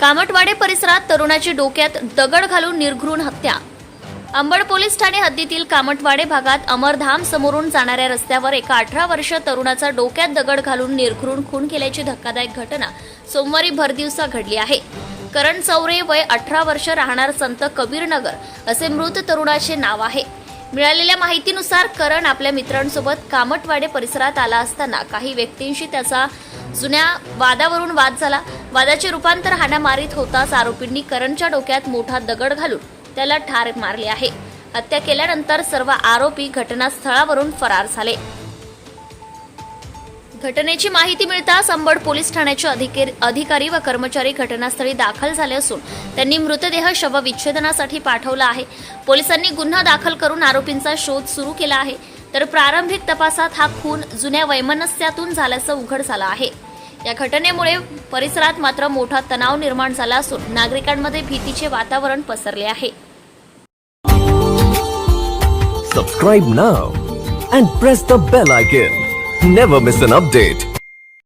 कामटवाडे परिसरात तरुणाची डोक्यात दगड घालून निर्घृण हत्या. अंबड पोलीस ठाणे हद्दीतील कामटवाडे भागात अमरधाम समोरून जाणाऱ्या रस्त्यावर एका अठरा वर्ष तरुणाचा डोक्यात दगड घालून निर्घृण खून केल्याची धक्कादायक घटना सोमवारी भरदिवसा घडली आहे. करण चौरे वय अठरा वर्ष राहणार संत कबीरनगर असे मृत तरुणाचे नाव आहे. मिळालेल्या माहितीनुसार करण आपल्या मित्रांसोबत कामटवाडे परिसरात आला असताना काही व्यक्तींशी त्याचा जुन्या वादावरून वाद झाला. वादाचे रूपांतर हाणामारीत होताच आरोपींनी करणच्या डोक्यात मोठा दगड घालून त्याला ठार मारले आहे. हत्या केल्यानंतर सर्व आरोपी घटनास्थळावरून फरार झाले. घटनेची माहिती मिळताच अंबड पोलीस ठाण्याचे अधिकारी अधिकारी व कर्मचारी घटनास्थळी दाखल झाले असून त्यांनी मृतदेह शवविच्छेदनासाठी पाठवला आहे. पोलिसांनी गुन्हा दाखल करून आरोपींचा शोध सुरू केला आहे. तर प्रारंभिक तपासात हा खून जुन्या वैमनस्यातून झाल्याचं उघड झालं आहे. या घटनेमुळे परिसरात मात्र मोठा तणाव निर्माण झाला असून नागरिकांमध्ये भीतीचे वातावरण पसरले आहे. Subscribe now and press the bell icon never miss an update